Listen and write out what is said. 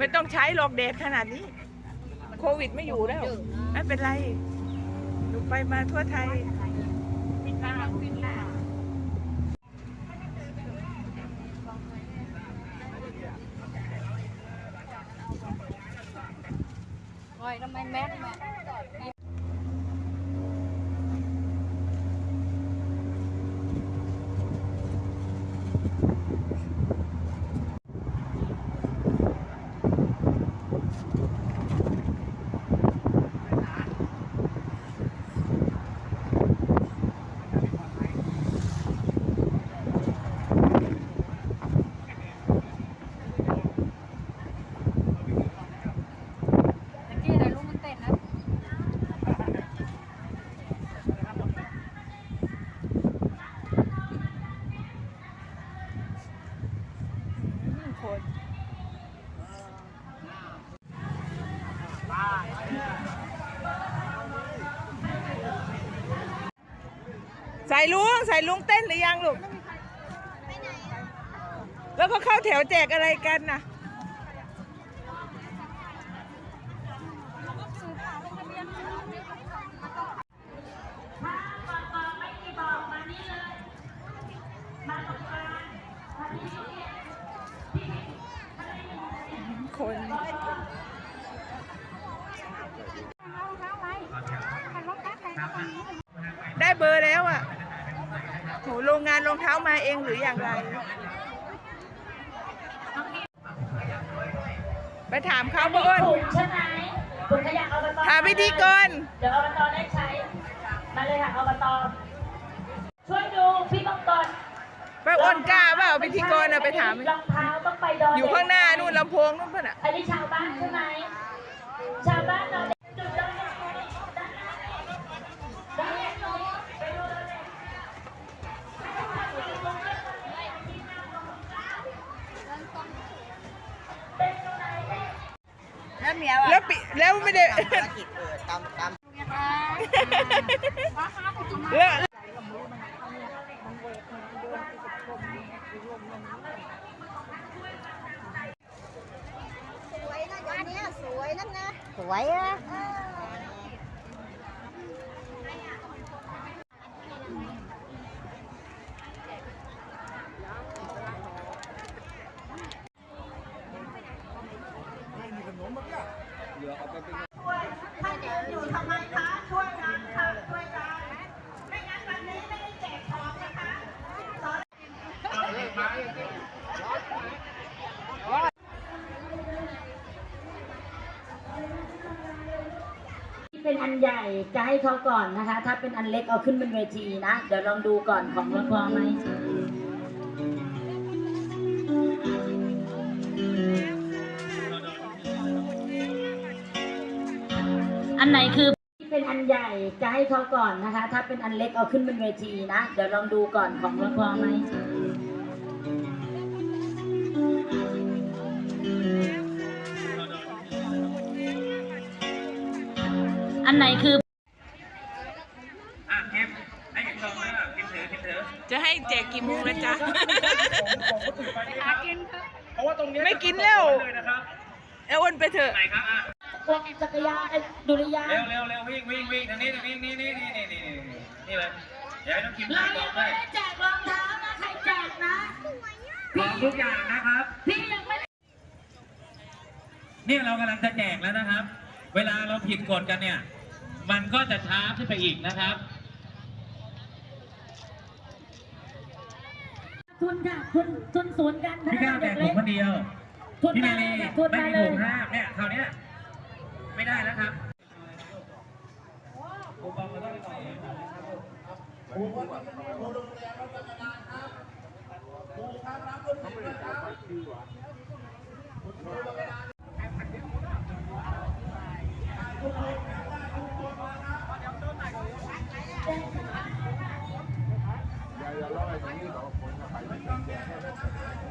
ไม่ต้องใช้หรอกเดทขนาดนี้ โควิดไม่อยู่แล้ว ไม่เป็นไรหนูไปมาทั่วไทยโอ้ยทำไมแมสมา ตะกี้อะไรลูกมันเต้นนะ คน ใส่ลุงใส่ลุงเต้นหรือยังลูก แล้วก็เข้าแถวแจกอะไรกันน่ะคน ได้เบอร์แล้วอะ โหโรงงานรองเท้ามาเองหรืออย่างไร ไปถามเขาบ้นถุงใช่ไหมถุงขยะอบตถามพิธีกรเดี๋ยวอบตได้ใช้ มาเลยค่ะอบตช่วยดูพี่บังกรไปอ้นกล้าเปล่าพิธีกรอะไปถามรองเท้าต้องไปดอนอยู่ข้างหน้านู่นลำโพงนู่นป่ะน่ะอันนี้ชาวบ้านใช่ไหมชาวบ้านเราจุดดอน แล้วเหมียวอะแล้วปิแล้วไม่ได้แล้วสวยนะอันเนี้ยสวยนั่นนะสวยอะถ้าเดินอยู่ทำไมคะช่วยกันค่ะช่วยกันไม่งั้นวันนี้ไม่ได้แจกของนะคะสอน เป็นอันใหญ่จะให้เขาก่อนนะคะ ถ้าเป็นอันเล็กเอาขึ้นบนเวทีนะ เดี๋ยวลองดูก่อนของเราพอไหม อันไหนคือเป็นอันใหญ่จะให้เขาก่อนนะคะ ถ้าเป็นอันเล็กเอาขึ้นบนเวทีนะ เดี๋ยวลองดูก่อนของเราพอไหมอันไหนคืออะพิมพ์ให้พิมพ์ลงเลยอะพิมพ์ถือพิมพ์ถือจะให้แจกกี่โมงแล้วจ๊ะเพราะว่าตรงเนี้ยไม่กินแล้วเลยนะครับเอาอ้นไปเถอะ ไหนครับอะรถจักรยานเอ้ดุริยางเร็วเร็วเร็ววิ่งวิ่งวิ่งทางนี้ทางนี้นี่นี่นี่นี่นี่นี่นี่เลยเดี๋ยวให้น้องคิมเราถ่ายบยัองกไม่ด้วยได้แจกรองเท้านะใครแจกนะ บอกทุกอย่างนะครับ พี่ยังไม่ได้เนี่ยเรากำลังจะแจกแล้วนะครับ เวลาเราผิดกฎกันเนี่ย มันก็จะช้าขึ้นไปอีกนะครับ ทุนค่ะทุนทุนศูนย์กันพี่ก้าวแจเด็กกผเล็มกคราวเนี้ย ไม่ได้แล้วครับครูบองไปต่อครูบดูโรรียนรัตานครับครูครัรับลูกศิษย์ครับผู้ดี๋ยอย่าอย่าล่อะไรอย่งนี้เราคนจะไปไม่ต้องแก้